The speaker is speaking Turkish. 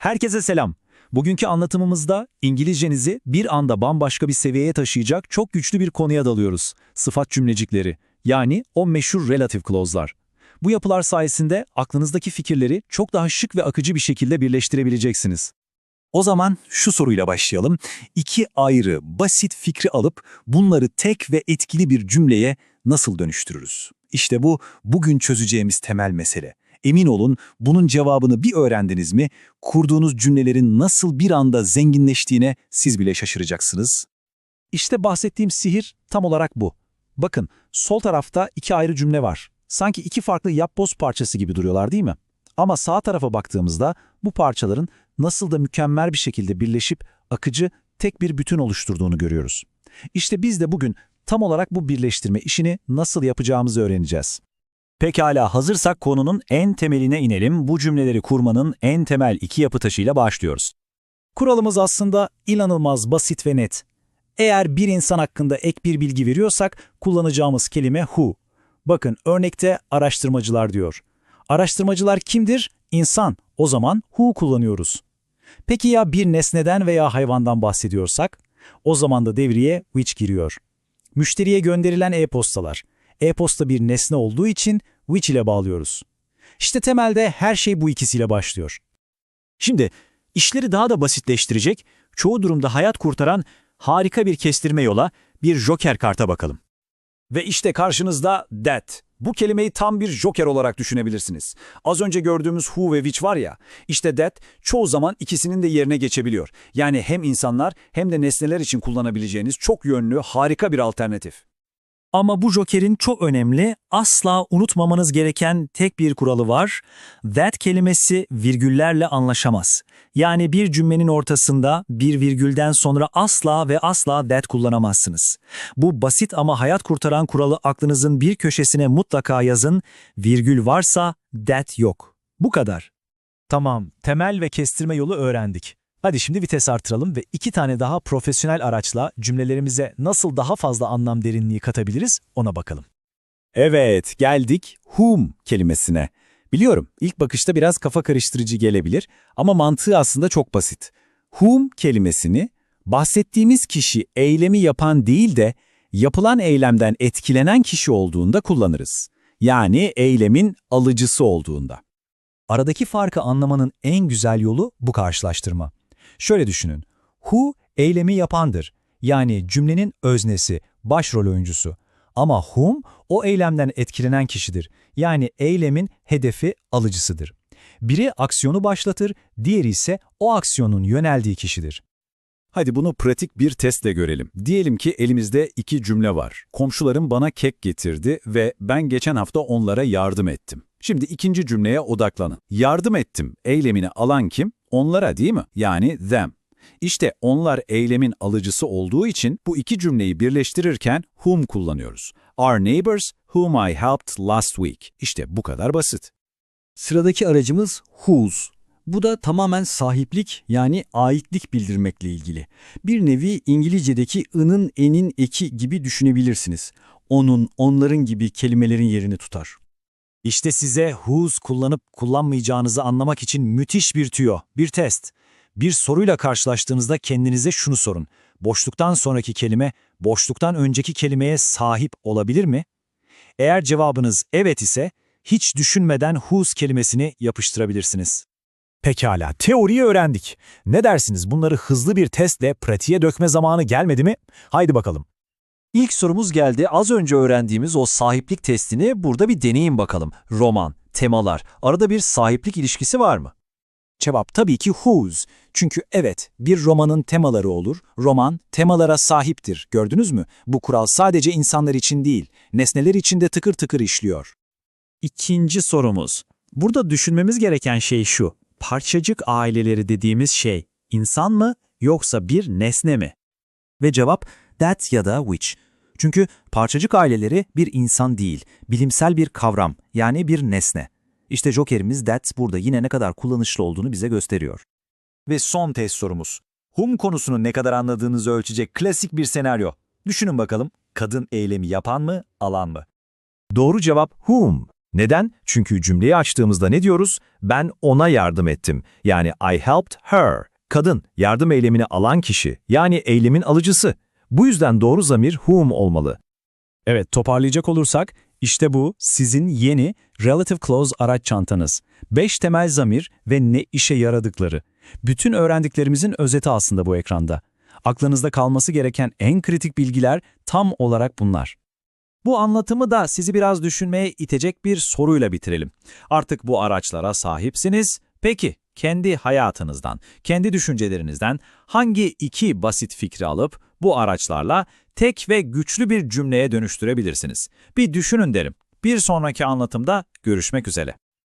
Herkese selam. Bugünkü anlatımımızda İngilizcenizi bir anda bambaşka bir seviyeye taşıyacak çok güçlü bir konuya dalıyoruz. Sıfat cümlecikleri, yani o meşhur relative clause'lar. Bu yapılar sayesinde aklınızdaki fikirleri çok daha şık ve akıcı bir şekilde birleştirebileceksiniz. O zaman şu soruyla başlayalım. İki ayrı, basit fikri alıp bunları tek ve etkili bir cümleye nasıl dönüştürürüz? İşte bu bugün çözeceğimiz temel mesele. Emin olun bunun cevabını bir öğrendiniz mi, kurduğunuz cümlelerin nasıl bir anda zenginleştiğine siz bile şaşıracaksınız. İşte bahsettiğim sihir tam olarak bu. Bakın, sol tarafta iki ayrı cümle var. Sanki iki farklı yapboz parçası gibi duruyorlar değil mi? Ama sağ tarafa baktığımızda bu parçaların nasıl da mükemmel bir şekilde birleşip akıcı tek bir bütün oluşturduğunu görüyoruz. İşte biz de bugün tam olarak bu birleştirme işini nasıl yapacağımızı öğreneceğiz. Pekala hazırsak konunun en temeline inelim. Bu cümleleri kurmanın en temel iki yapı taşıyla başlıyoruz. Kuralımız aslında inanılmaz basit ve net. Eğer bir insan hakkında ek bir bilgi veriyorsak kullanacağımız kelime who. Bakın örnekte araştırmacılar diyor. Araştırmacılar kimdir? İnsan. O zaman who kullanıyoruz. Peki ya bir nesneden veya hayvandan bahsediyorsak? O zaman da devreye which giriyor. Müşteriye gönderilen e-postalar. E-posta bir nesne olduğu için which ile bağlıyoruz. İşte temelde her şey bu ikisiyle başlıyor. Şimdi işleri daha da basitleştirecek, çoğu durumda hayat kurtaran harika bir kestirme yola, bir joker karta bakalım. Ve işte karşınızda that. Bu kelimeyi tam bir joker olarak düşünebilirsiniz. Az önce gördüğümüz who ve which var ya, işte that çoğu zaman ikisinin de yerine geçebiliyor. Yani hem insanlar hem de nesneler için kullanabileceğiniz çok yönlü, harika bir alternatif. Ama bu jokerin çok önemli, asla unutmamanız gereken tek bir kuralı var. That kelimesi virgüllerle anlaşamaz. Yani bir cümlenin ortasında bir virgülden sonra asla ve asla that kullanamazsınız. Bu basit ama hayat kurtaran kuralı aklınızın bir köşesine mutlaka yazın. Virgül varsa that yok. Bu kadar. Tamam, temel ve kestirme yolu öğrendik. Hadi şimdi vites artıralım ve iki tane daha profesyonel araçla cümlelerimize nasıl daha fazla anlam derinliği katabiliriz ona bakalım. Evet, geldik whom kelimesine. Biliyorum, ilk bakışta biraz kafa karıştırıcı gelebilir ama mantığı aslında çok basit. Whom kelimesini bahsettiğimiz kişi eylemi yapan değil de yapılan eylemden etkilenen kişi olduğunda kullanırız. Yani eylemin alıcısı olduğunda. Aradaki farkı anlamanın en güzel yolu bu karşılaştırma. Şöyle düşünün. Who eylemi yapandır. Yani cümlenin öznesi, başrol oyuncusu. Ama whom o eylemden etkilenen kişidir. Yani eylemin hedefi alıcısıdır. Biri aksiyonu başlatır, diğeri ise o aksiyonun yöneldiği kişidir. Hadi bunu pratik bir testle görelim. Diyelim ki elimizde iki cümle var. Komşularım bana kek getirdi ve ben geçen hafta onlara yardım ettim. Şimdi ikinci cümleye odaklanın. Yardım ettim eylemini alan kim? Onlara değil mi? Yani them. İşte onlar eylemin alıcısı olduğu için bu iki cümleyi birleştirirken whom kullanıyoruz. Our neighbors whom I helped last week. İşte bu kadar basit. Sıradaki aracımız whose. Bu da tamamen sahiplik yani aitlik bildirmekle ilgili. Bir nevi İngilizce'deki ının, enin, eki gibi düşünebilirsiniz. Onun, onların gibi kelimelerin yerini tutar. İşte size whose kullanıp kullanmayacağınızı anlamak için müthiş bir tüyo, bir test. Bir soruyla karşılaştığınızda kendinize şunu sorun. Boşluktan sonraki kelime, boşluktan önceki kelimeye sahip olabilir mi? Eğer cevabınız evet ise, hiç düşünmeden whose kelimesini yapıştırabilirsiniz. Pekala, teoriyi öğrendik. Ne dersiniz bunları hızlı bir testle pratiğe dökme zamanı gelmedi mi? Haydi bakalım. İlk sorumuz geldi. Az önce öğrendiğimiz o sahiplik testini burada bir deneyin bakalım. Roman, temalar. Arada bir sahiplik ilişkisi var mı? Cevap tabii ki whose. Çünkü evet, bir romanın temaları olur. Roman temalara sahiptir. Gördünüz mü? Bu kural sadece insanlar için değil, nesneler için de tıkır tıkır işliyor. İkinci sorumuz. Burada düşünmemiz gereken şey şu. Parçacık aileleri dediğimiz şey insan mı yoksa bir nesne mi? Ve cevap that ya da which. Çünkü parçacık aileleri bir insan değil, bilimsel bir kavram yani bir nesne. İşte jokerimiz that burada yine ne kadar kullanışlı olduğunu bize gösteriyor. Ve son test sorumuz. Hum konusunu ne kadar anladığınızı ölçecek klasik bir senaryo. Düşünün bakalım, kadın eylemi yapan mı, alan mı? Doğru cevap whom. Neden? Çünkü cümleyi açtığımızda ne diyoruz? Ben ona yardım ettim. Yani I helped her. Kadın, yardım eylemini alan kişi, yani eylemin alıcısı. Bu yüzden doğru zamir whom olmalı. Evet, toparlayacak olursak, işte bu sizin yeni Relative Clause araç çantanız. 5 temel zamir ve ne işe yaradıkları. Bütün öğrendiklerimizin özeti aslında bu ekranda. Aklınızda kalması gereken en kritik bilgiler tam olarak bunlar. Bu anlatımı da sizi biraz düşünmeye itecek bir soruyla bitirelim. Artık bu araçlara sahipsiniz. Peki, kendi hayatınızdan, kendi düşüncelerinizden hangi iki basit fikri alıp bu araçlarla tek ve güçlü bir cümleye dönüştürebilirsiniz? Bir düşünün derim. Bir sonraki anlatımda görüşmek üzere.